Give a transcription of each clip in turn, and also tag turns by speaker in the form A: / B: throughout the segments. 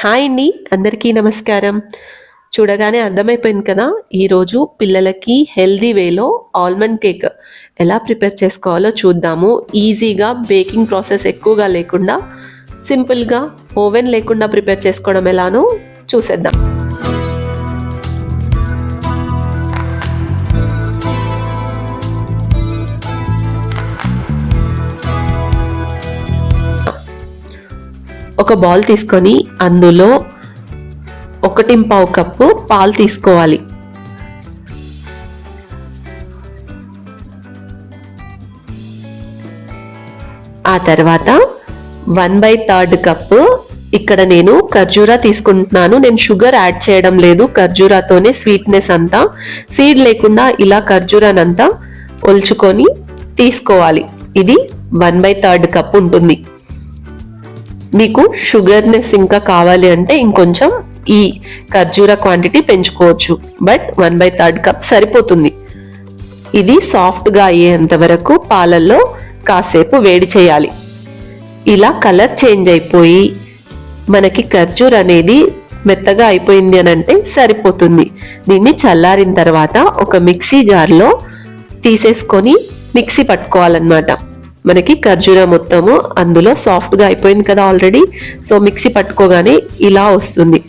A: Hi అండి అందరికీ నమస్కారం. చూడగానే అర్థమైపోయింది కదా ఈరోజు పిల్లలకి హెల్దీ వేలో ఆల్మండ్ కేక్ ఎలా ప్రిపేర్ చేసుకోవాలో చూద్దాము. ఈజీగా బేకింగ్ ప్రాసెస్ ఎక్కువగా లేకుండా సింపుల్గా ఓవెన్ లేకుండా ప్రిపేర్ చేసుకోవడం ఎలానో చూసేద్దాం. ఒక బౌల్ తీసుకొని అందులో ఒకటి పావు కప్పు పాలు తీసుకోవాలి. ఆ తర్వాత వన్ బై థర్డ్ కప్పు ఇక్కడ నేను ఖర్జూరా తీసుకుంటున్నాను. నేను షుగర్ యాడ్ చేయడం లేదు. ఖర్జూరాతోనే స్వీట్నెస్ అంతా సీడ్ లేకుండా ఇలా ఖర్జూరానంతా ఒల్చుకొని తీసుకోవాలి. ఇది వన్ బై థర్డ్ కప్ ఉంటుంది. మీకు షుగర్నెస్ ఇంకా కావాలి అంటే ఇంకొంచెం ఈ ఖర్జూర క్వాంటిటీ పెంచుకోవచ్చు. But one by third cup సరిపోతుంది. ఇది సాఫ్ట్గా అయ్యేంత వరకు పాలల్లో కాసేపు వేడి చేయాలి. ఇలా కలర్ చేంజ్ అయిపోయి మనకి ఖర్జూర్ అనేది మెత్తగా అయిపోయింది అని అంటే సరిపోతుంది. దీన్ని చల్లారిన తర్వాత ఒక మిక్సీ జార్లో తీసేసుకొని మిక్సీ పట్టుకోవాలన్నమాట. మనకి ఖర్జూర మొత్తము అందులో సాఫ్ట్గా అయిపోయింది కదా ఆల్రెడీ సో మిక్సీ పట్టుకోగానే ఇలా వస్తుంది.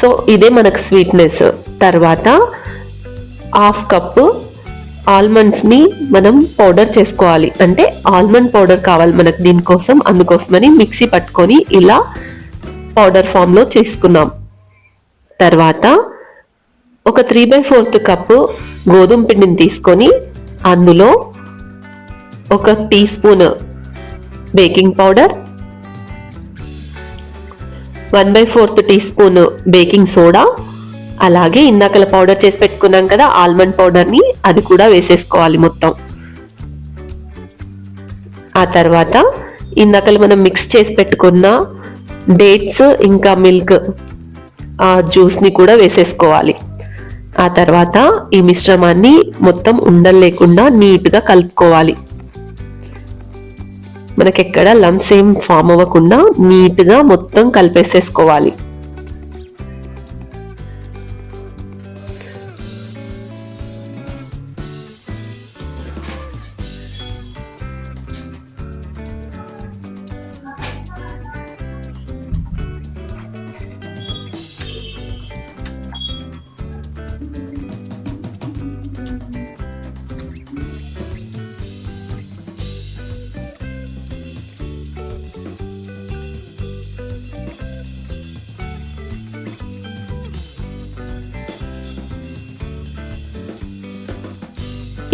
A: సో ఇదే మనకు స్వీట్నెస్ తర్వాత హాఫ్ కప్పు ఆల్మండ్స్ని మనం పౌడర్ చేసుకోవాలి. అంటే ఆల్మండ్ పౌడర్ కావాలి మనకు దీనికోసం. అందుకోసమని మిక్సీ పట్టుకొని ఇలా పౌడర్ ఫామ్లో చేసుకున్నాం. తర్వాత ఒక త్రీ బై ఫోర్త్ కప్పు గోధుమ పిండిని తీసుకొని అందులో ఒక teaspoon baking powder one by fourth teaspoon baking soda అలాగే ఇందాకల పౌడర్ చేసి పెట్టుకున్నాం కదా ఆల్మండ్ పౌడర్ని అది కూడా వేసేసుకోవాలి మొత్తం. ఆ తర్వాత ఇందాకలు మనం మిక్స్ చేసి పెట్టుకున్న డేట్స్ ఇంకా మిల్క్ ఆ జ్యూస్ని కూడా వేసేసుకోవాలి. ఆ తర్వాత ఈ మిశ్రమాన్ని మొత్తం ఉండలు లేకుండా నీట్గా కలుపుకోవాలి. మనకి ఎక్కడ లంప్స్ ఏం ఫామ్ అవ్వకుండా నీట్గా మొత్తం కలిపేసేసుకోవాలి.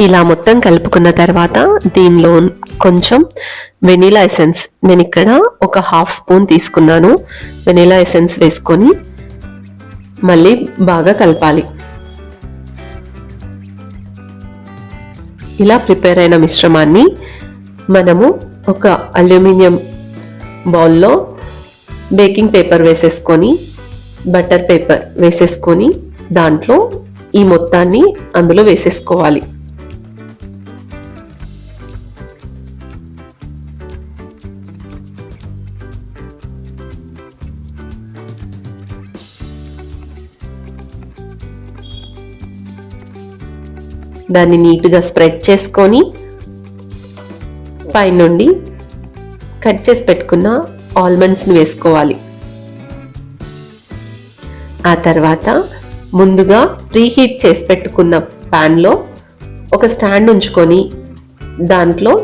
A: ఇలా మొత్తం కలుపుకున్న తర్వాత దీనిలో కొంచెం వెనీలా ఎసెన్స్ నేను ఇక్కడ ఒక హాఫ్ స్పూన్ తీసుకున్నాను. వెనీలా ఎసెన్స్ వేసుకొని మళ్ళీ బాగా కలపాలి. ఇలా ప్రిపేర్ అయిన మిశ్రమాన్ని మనము ఒక అల్యూమినియం బౌల్లో బేకింగ్ పేపర్ వేసేసుకొని బటర్ పేపర్ వేసేసుకొని దాంట్లో ఈ మొత్తాన్ని అందులో వేసేసుకోవాలి. దాన్ని నీట్గా స్ప్రెడ్ చేసుకొని పైనుండి కట్ చేసి పెట్టుకున్న ఆల్మండ్స్ని వేసుకోవాలి. ఆ తర్వాత ముందుగా ప్రీహీట్ చేసి పెట్టుకున్న ప్యాన్లో ఒక స్టాండ్ ఉంచుకొని దాంట్లో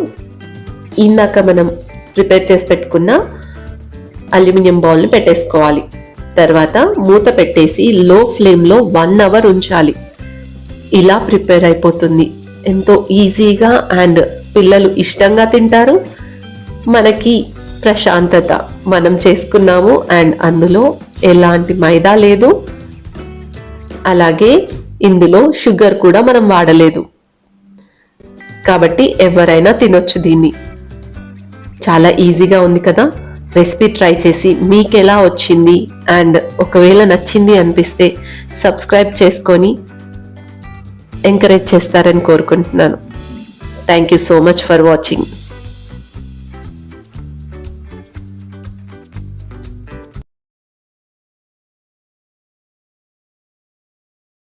A: ఇందాక మనం ప్రిపేర్ చేసి పెట్టుకున్న అల్యూమినియం బౌల్ని పెట్టేసుకోవాలి. తర్వాత మూత పెట్టేసి లో ఫ్లేమ్లో వన్ అవర్ ఉంచాలి. ఇలా ప్రిపేర్ అయిపోతుంది. ఎంతో ఈజీగా అండ్ పిల్లలు ఇష్టంగా తింటారు. మనకి ప్రశాంతత మనం చేసుకున్నాము అండ్ అందులో ఎలాంటి మైదా లేదు. అలాగే ఇందులో షుగర్ కూడా మనం వాడలేదు. కాబట్టి ఎవరైనా తినొచ్చు దీన్ని. చాలా ఈజీగా ఉంది కదా. రెసిపీ ట్రై చేసి మీకు ఎలా వచ్చింది? అండ్ ఒకవేళ నచ్చింది అనిపిస్తే సబ్స్క్రైబ్ చేసుకొని ఎంకరేజ్ చేస్తారని కోరుకుంటున్నాను. Thank you so much for watching